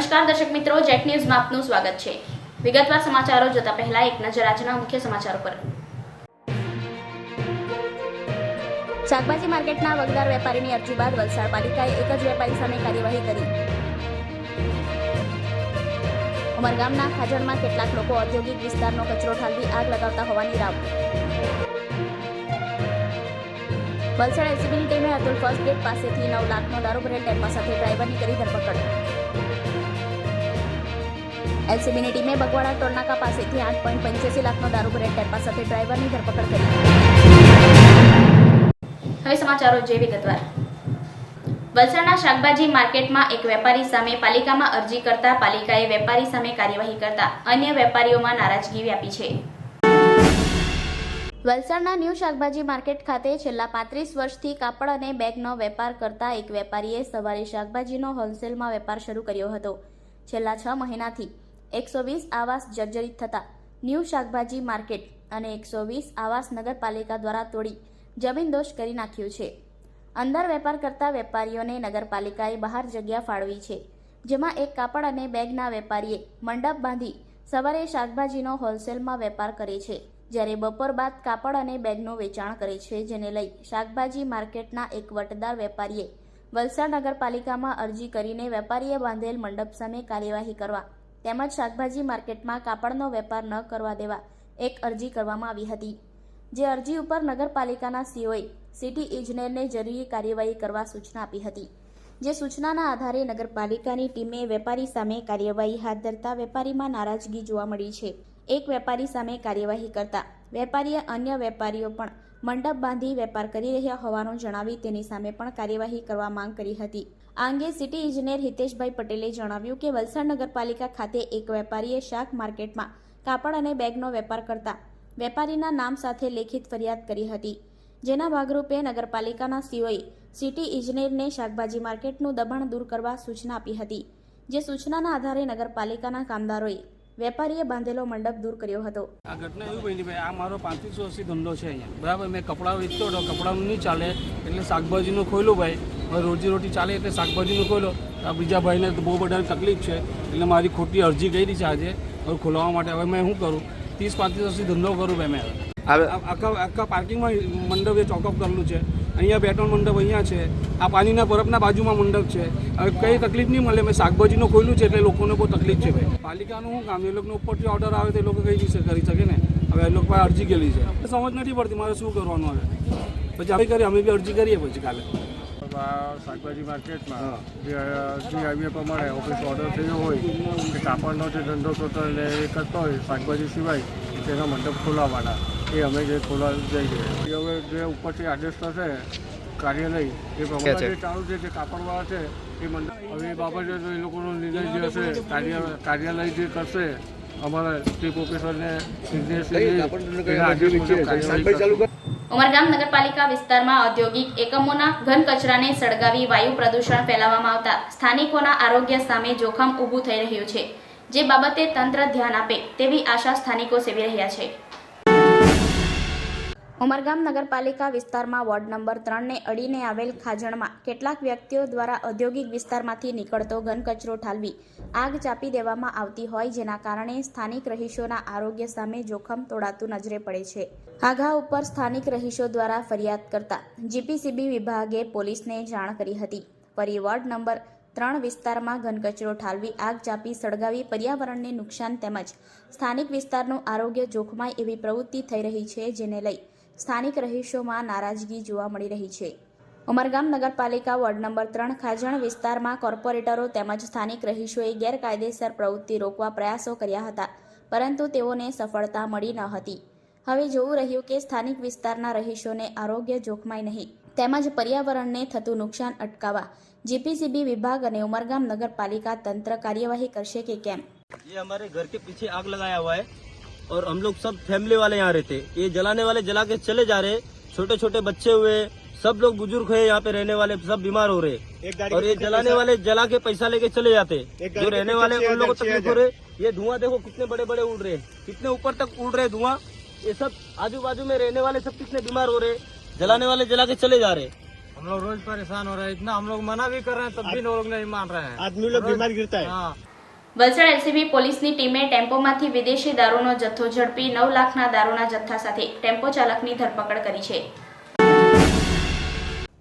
નમસ્કાર દર્શક મિત્રો જેક ન્યૂઝમાં આપનું સ્વાગત છે. વિગતવાર સમાચારો જોતા પહેલા એક નજર આજના મુખ્ય સમાચારો પર. શાકભાજી માર્કેટના વગદાર વેપારીની અરજી બાદ વલસાડ પાલિકાએ એક જ વેપારી સામે કાર્યવાહી કરી. ઉમરગામના ખાજણમાં કેટલાક લોકો ઔદ્યોગિક વિસ્તારનો કચરો ઠાલવી આગ લગાવતા હોવાની રાવ. વલસાડ એસીબીની ટીમે અતુલ ફર્સ્ટ ગેટ પાસેથી નવ લાખનો દારૂ ભરેલ ટેમ્પા સાથે ડ્રાઈવરની કરી ધરપકડ. એલસીબીની ટીમે બગવાડા ટોલનાકા પાસેથી આઠ પોઈન્ટ પંચ્યાસી લાખનો દારૂ ભરેલ ટેમ્પા સાથે ડ્રાઈવરની ધરપકડ કરી. હવે સમાચારો જે વિગતવાર વલસાડના શાકભાજી માર્કેટમાં એક વેપારી સામે પાલિકામાં અરજી કરતા પાલિકાએ વેપારી સામે કાર્યવાહી કરતા અન્ય વેપારીઓમાં નારાજગી વ્યાપી છે. વલસાડના ન્યૂ શાકભાજી માર્કેટ ખાતે છેલ્લા પાંત્રીસ વર્ષથી કાપડ અને બેગનો વેપાર કરતા એક વેપારીએ સવારે શાકભાજીનો હોલસેલમાં વેપાર શરૂ કર્યો હતો. છેલ્લા છ મહિનાથી એકસો વીસ આવાસ જર્જરિત થતા. ન્યૂ શાકભાજી માર્કેટ અને એકસો વીસ આવાસ નગરપાલિકા દ્વારા તોડી જમીનદોષ કરી નાખ્યું છે. અંદર વેપાર કરતા વેપારીઓને નગરપાલિકાએ બહાર જગ્યા ફાળવી છે, જેમાં એક કાપડ અને બેગના વેપારીએ મંડપ બાંધી સવારે શાકભાજીનો હોલસેલમાં વેપાર કરે છે, જ્યારે બપોર બાદ કાપડ અને બેગનું વેચાણ કરે છે, જેને લઈ શાકભાજી માર્કેટના એક વટદાર વેપારીએ વલસાડ નગરપાલિકામાં અરજી કરીને વેપારીએ બાંધેલ મંડપ સામે કાર્યવાહી કરવા તેમજ શાકભાજી માર્કેટમાં કાપડનો વેપાર ન કરવા દેવા એક અરજી કરવામાં આવી હતી. જે અરજી ઉપર નગરપાલિકાના સીઓએ સિટી ઇજનેરને જરૂરી કાર્યવાહી કરવા સૂચના આપી હતી. જે સૂચનાના આધારે નગરપાલિકાની ટીમે વેપારી સામે કાર્યવાહી હાથ ધરતા વેપારીમાં નારાજગી જોવા મળી છે. એક વેપારી સામે કાર્યવાહી કરતા વેપારીએ અન્ય વેપારીઓ પણ મંડપ બાંધી વેપાર કરી રહ્યા હોવાનું જણાવી તેની સામે પણ કાર્યવાહી કરવા માંગ કરી હતી. આ અંગે સિટી ઇજનેર હિતેશભાઈ પટેલે જણાવ્યું કે વલસાડ નગરપાલિકા ખાતે એક વેપારીએ શાક માર્કેટમાં કાપડ અને બેગનો વેપાર કરતા વેપારીના નામ સાથે લેખિત ફરિયાદ કરી હતી. જેના ભાગરૂપે નગરપાલિકાના સીઓએ સિટી ઇજનેરને શાકભાજી માર્કેટનું દબાણ દૂર કરવા સૂચના આપી હતી, જે સૂચનાના આધારે નગરપાલિકાના કામદારોએ વેપારીએ બાંધેલો મંડપ દૂર કર્યો હતો. આ ઘટના એવું બની ભાઈ, આ મારો પાંત્રીસ વર્ષથી ધંધો છે અહીંયા. બરાબર, મેં કપડાં વેચતો હતો કપડાનું નહીં ચાલે, એટલે શાકભાજીનું ખોલ્યું ભાઈ. હવે રોજી રોટી ચાલે એટલે શાકભાજીનું ખોલ્યો આ બીજા ભાઈને તો બહુ બધાની તકલીફ છે. એટલે મારી ખોટી અરજી ગઈ છે આજે હવે ખોલાવવા માટે. હવે મેં શું કરું? ત્રીસ પાંત્રીસ વર્ષથી ધંધો કરું ભાઈ મેં હવે. આખા આખા પાર્કિંગમાં મંડપ એ ચોકઅપ કરેલું છે. અહીંયા બે ત્રણ મંડપ અહીંયા છે. આ પાણીના બરફના બાજુમાં મંડપ છે. હવે કઈ તકલીફ નહીં મળે. મેં શાકભાજીનું ખોલ્યું છે એટલે લોકોને બહુ તકલીફ છે ભાઈ. પાલિકાનું શું કામ? એ લોકોને ઉપરથી ઓર્ડર આવે તો એ લોકો કઈ રીતે કરી શકે ને? હવે એ લોકો અરજી ગયેલી છે. સમજ નથી પડતી મારે શું કરવાનું હવે. પછી આપણે કરીએ અમે બી અરજી કરીએ પછી કાલે. શાકભાજી માર્કેટમાં જે જે હાઈવે પ્રમાણે ઓફિસ ઓર્ડર થયો હોય કે કાપડનો જે ધંધો કરતો એટલે એ કરતો હોય શાકભાજી સિવાય તેના મંડપ ખોલાવવાના એ અમે જે ખોલવા જઈએ એ હવે જે ઉપરથી આદેશ થશે કાર્યાલય એ પ્રમાણે જે ચાલુ છે જે કાપડવાળા છે એ મંડપ. હવે એ બાબતે તો એ લોકોનો નિર્ણય જે હશે કાર્યાલય જે કરશે અમારા ચીફ ઓફિસરને નિર્દેશ આદેશ મુજબ કાર્યવાહી. ઉમરગામ નગરપાલિકા વિસ્તારમાં ઔદ્યોગિક એકમોના ઘન કચરાને સળગાવી વાયુ પ્રદૂષણ ફેલાવવામાં આવતા સ્થાનિકોના આરોગ્ય સામે જોખમ ઊભું થઈ રહ્યું છે. જે બાબતે તંત્ર ધ્યાન આપે તેવી આશા સ્થાનિકો સેવી રહ્યા છે. ઉમરગામ નગરપાલિકા વિસ્તારમાં વોર્ડ નંબર ત્રણને અડીને આવેલ ખાજણમાં કેટલાક વ્યક્તિઓ દ્વારા ઔદ્યોગિક વિસ્તારમાંથી નીકળતો ઘનકચરો ઠાલવી, આગ ચાપી દેવામાં આવતી હોય જેના કારણે સ્થાનિક રહીશોના આરોગ્ય સામે જોખમ તોડાતું નજરે પડે છે. આઘા ઉપર સ્થાનિક રહીશો દ્વારા ફરિયાદ કરતા જીપીસીબી વિભાગે પોલીસને જાણ કરી હતી. પરી વોર્ડ નંબર ત્રણ વિસ્તારમાં ઘનકચરો ઠાલવી, આગ ચાપી, સળગાવી, પર્યાવરણને નુકસાન તેમજ સ્થાનિક વિસ્તારનું આરોગ્ય જોખમાય એવી પ્રવૃત્તિ થઈ રહી છે જેને લઈ સ્થાનિક રહીશોમાં નારાજગી જોવા મળી રહી છે ઉમરગામ નગરપાલિકા વોર્ડ નંબર ત્રણ ખાજણ વિસ્તારમાં કોર્પોરેટરો તેમજ સ્થાનિક રહીશોએ ગેરકાયદેસર પ્રવૃત્તિ રોકવા પ્રયાસો કર્યા હતા પરંતુ તેઓને સફળતા મળી ન હતી હવે જોવું રહ્યું કે સ્થાનિક વિસ્તારના રહીશોને આરોગ્ય જોખમાય નહીં તેમજ પર્યાવરણને થતું નુકસાન અટકાવવા જીપીસીબી વિભાગ અને ઉમરગામ નગરપાલિકા તંત્ર કાર્યવાહી કરશે કે કેમ ये हमारे घर के पीछे आग लगाया हुआ है और हम लोग सब फैमिली वाले यहाँ रहते। ये जलाने वाले जला के चले जा रहे। छोटे छोटे बच्चे हुए सब लोग बुज़ुर्ग है यहाँ पे रहने वाले सब बीमार हो रहे। और ये जलाने वाले जला के पैसा लेके चले जाते। जो रहने वाले उन लोगों को तकलीफ़ हो रहे ये धुआँ देखो कितने बड़े बड़े उड़ रहे हैं। कितने ऊपर तक उड़ रहे धुआँ। ये सब आजू बाजू में रहने वाले सब कितने बीमार हो रहे जलाने वाले जला के चले जा रहे हम लोग रोज परेशान हो रहे हैं। इतना हम लोग मना भी कर रहे हैं तब भी लोग नहीं मान रहे हैं। आदमी लोग बीमार गिरता है। हाँ। વલસાડ એલસીબી પોલીસની ટીમે ટેમ્પોમાંથી વિદેશી દારૂનો જથ્થો ઝડપી નવ લાખના દારૂના જથ્થા સાથે ટેમ્પો ચાલકની ધરપકડ કરી છે.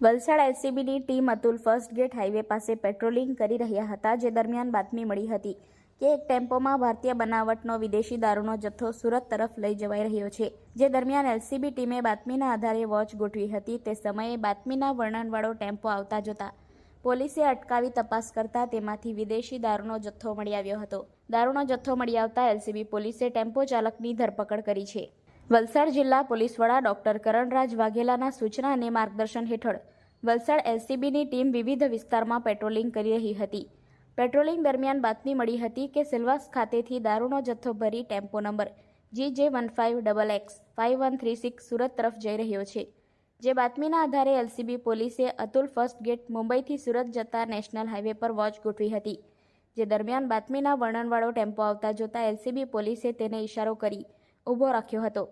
Valsad એલસીબીની team Atul first gate highway પાસે પેટ્રોલિંગ કરી રહ્યા હતા, જે દરમિયાન બાતમી મળી હતી કે એક ટેમ્પોમાં ભારતીય બનાવટનો વિદેશી દારૂનો જથ્થો સુરત તરફ લઈ જવાઈ રહ્યો છે, જે દરમિયાન એલસીબી ટીમે બાતમીના આધારે વોચ ગોઠવી હતી. તે સમયે બાતમીના વર્ણનવાળો ટેમ્પો આવતા જોતા પોલીસે અટકાવી તપાસ કરતા તેમાંથી વિદેશી દારૂનો જથ્થો મળી આવ્યો હતો. દારૂનો જથ્થો મળી આવતા એલસીબી પોલીસે ટેમ્પો ચાલકની ધરપકડ કરી છે. વલસાડ જિલ્લા પોલીસ વડા ડોક્ટર કરણરાજ વાઘેલાના સૂચના અને માર્ગદર્શન હેઠળ વલસાડ એલસીબીની ટીમ વિવિધ વિસ્તારમાં પેટ્રોલિંગ કરી રહી હતી. પેટ્રોલિંગ દરમિયાન બાતમી મળી હતી કે સિલ્વાસ ખાતેથી દારૂનો જથ્થો ભરી tempo number G J one five double X five one three six Surat તરફ જઈ રહ્યો છે. જે બાતમીના આધારે એલસીબી પોલીસે અતુલ ફર્સ્ટ ગેટ મુંબઈથી સુરત જતા નેશનલ હાઈવે પર વોચ ગોઠવી હતી. જે દરમિયાન બાતમીના વર્ણનવાળો ટેમ્પો આવતા જોતા એલસીબી પોલીસે તેને ઇશારો કરી ઊભો રાખ્યો હતો.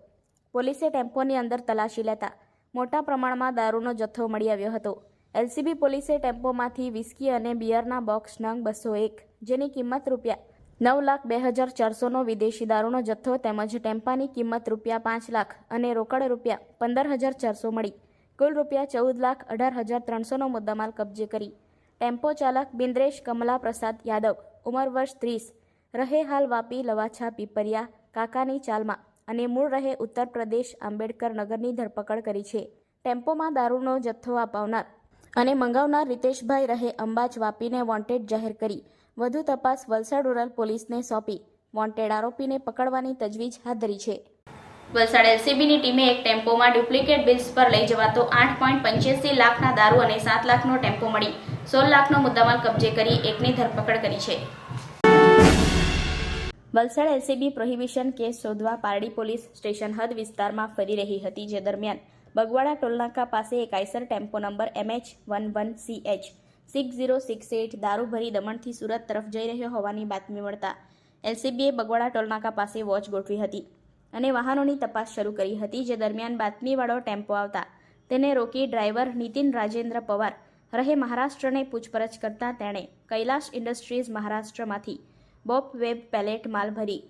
પોલીસે ટેમ્પોની અંદર તલાશી લેતા મોટા પ્રમાણમાં દારૂનો જથ્થો મળી આવ્યો હતો. એલસીબી પોલીસે ટેમ્પોમાંથી વિસ્કી અને બિયરના બોક્સ નંગ બસો એક જેની કિંમત રૂપિયા નવ લાખ બે હજાર ચારસોનો વિદેશી દારૂનો જથ્થો તેમજ ટેમ્પાની કિંમત રૂપિયા પાંચ લાખ અને રોકડ રૂપિયા પંદર હજાર ચારસો મળી. કુલ રૂપિયા ચૌદ લાખ અઢાર હજાર ત્રણસોનો મુદ્દામાલ કબજે કરી. ટેમ્પો ચાલક બિન્દ્રેશ કમલા પ્રસાદ યાદવ, ઉંમર વર્ષ ત્રીસ, રહે હાલ વાપી લવાછા પીપરિયા, કાકાની ચાલમાં અને મૂળ રહે ઉત્તર પ્રદેશ આંબેડકર નગરની ધરપકડ કરી છે. ટેમ્પોમાં દારૂનો જથ્થો અપાવનાર અને મંગાવનાર રીતેશભાઈ રહે અંબાજ વાપીને વોન્ટેડ જાહેર કરી. વધુ તપાસ વલસાડ રૂરલ પોલીસને સોંપી. વોન્ટેડ આરોપીને પકડવાની તજવીજ હાથ ધરી છે. વલસાડ એલસીબીની ટીમે એક ટેમ્પોમાં ડુપ્લિકેટ બિલ્સ પર લઈ જવાતો આઠ પોઈન્ટ પંચ્યાસી લાખના દારૂ અને સાત લાખનો ટેમ્પો મળી. સોળ લાખનો મુદ્દામાલ કબજે કરી એકની ધરપકડ કરી છે. વલસાડ એલસીબી પ્રોહિબિશન કેસ શોધવા પારડી પોલીસ સ્ટેશન હદ વિસ્તારમાં ફરી રહી હતી જે દરમિયાન બગવાડા ટોલનાકા પાસે એક Eicher tempo number MH one one C H six zero six eight દારૂ ભરી દમણથી સુરત તરફ જઈ રહ્યો હોવાની બાતમી મળતા એલસીબીએ બગવાડા ટોલનાકા પાસે વોચ ગોઠવી હતી અને વાહનોની તપાસ શરૂ કરી હતી જે દરમિયાન બાતમીવાળો ટેમ્પો આવતા તેને રોકી ડ્રાઈવર નીતિન રાજેન્દ્ર પવાર રહે મહારાષ્ટ્રને પૂછપરછ કરતા તેણે કૈલાશ ઇન્ડસ્ટ્રીઝ મહારાષ્ટ્રમાંથી બોપ વેબ પેલેટ માલ ભરી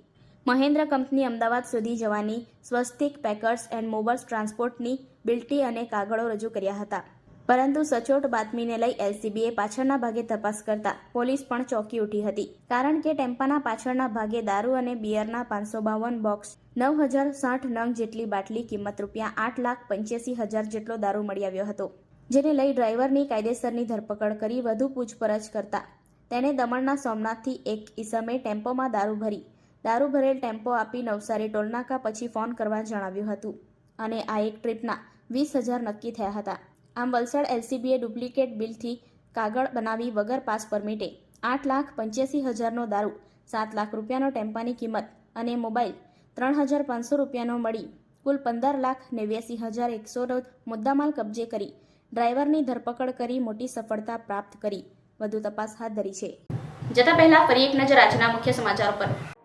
મહેન્દ્ર કંપની અમદાવાદ સુધી જવાની સ્વસ્તિક પેકર્સ એન્ડ મોબર્સ ટ્રાન્સપોર્ટની બિલ્ટી અને કાગળો રજૂ કર્યા હતા. પરંતુ સચોટ બાતમીને લઈ એલસીબીએ પાછળના ભાગે તપાસ કરતા પોલીસ પણ ચોંકી ઉઠી હતી. કારણ કે ટેમ્પાના પાછળના ભાગે દારૂ અને બિયરના પાંચસો બાવન બોક્સ નવ હજાર સાઠ નંગ જેટલી બાટલી, કિંમત રૂપિયા આઠ લાખ પંચ્યાસી હજાર જેટલો દારૂ મળી આવ્યો હતો, જેને લઈ ડ્રાઈવરની કાયદેસરની ધરપકડ કરી વધુ પૂછપરછ કરતા તેણે દમણના સોમનાથથી એક ઈસમે ટેમ્પોમાં દારૂ ભરી, દારૂ ભરેલ ટેમ્પો આપી નવસારી ટોલનાકા પછી ફોન કરવા જણાવ્યું હતું. અને આ એક ટ્રીપના વીસ હજાર નક્કી થયા હતા. આમ વલસાડ એલસીબીએ ડુપ્લિકેટ બિલથી કાગળ બનાવી વગર પાસ પરમિટે આઠ લાખ પંચ્યાસી હજારનો દારૂ, સાત લાખ રૂપિયાનો ટેમ્પાની કિંમત અને મોબાઈલ ત્રણ હજાર પાંચસો રૂપિયાનો મળી, કુલ પંદર લાખ નેવ્યાસી હજાર એકસોનો મુદ્દામાલ કબજે કરી, ડ્રાઈવરની ધરપકડ કરી મોટી સફળતા પ્રાપ્ત કરી. વધુ તપાસ હાથ ધરી છે. જતા પહેલા ફરી એક નજર આજના મુખ્ય સમાચાર પર.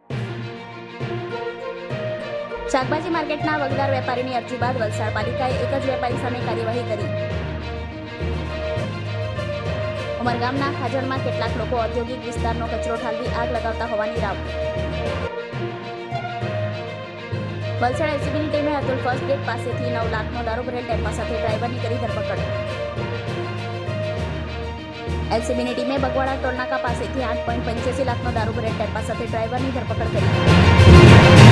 શાકભાજી માર્કેટના વગદાર વેપારીની અરજી બાદ વલસાડ પાલિકાએ એક જ વેપારી સામે કાર્યવાહી કરી. ઉમરગામના ખાજણમાં કેટલાક લોકો ઔદ્યોગિક વિસ્તારનો કચરો ઠાલવી આગ લગાવતા હોવાની રાવ. વલસાડ એસીબીની ટીમે અતુલ ફર્સ્ટ ગેટ પાસેથી નવ લાખનો દારૂ ભરેલ ટેમ્પા સાથે ડ્રાઈવરની કરી ધરપકડ. એલસીબીની ટીમે બગવાડા ટોલનાકા પાસેથી આઠ પોઈન્ટ પંચ્યાસી લાખનો દારૂ ભરેલ ટેમ્પા સાથે ડ્રાઈવરની ધરપકડ કરી.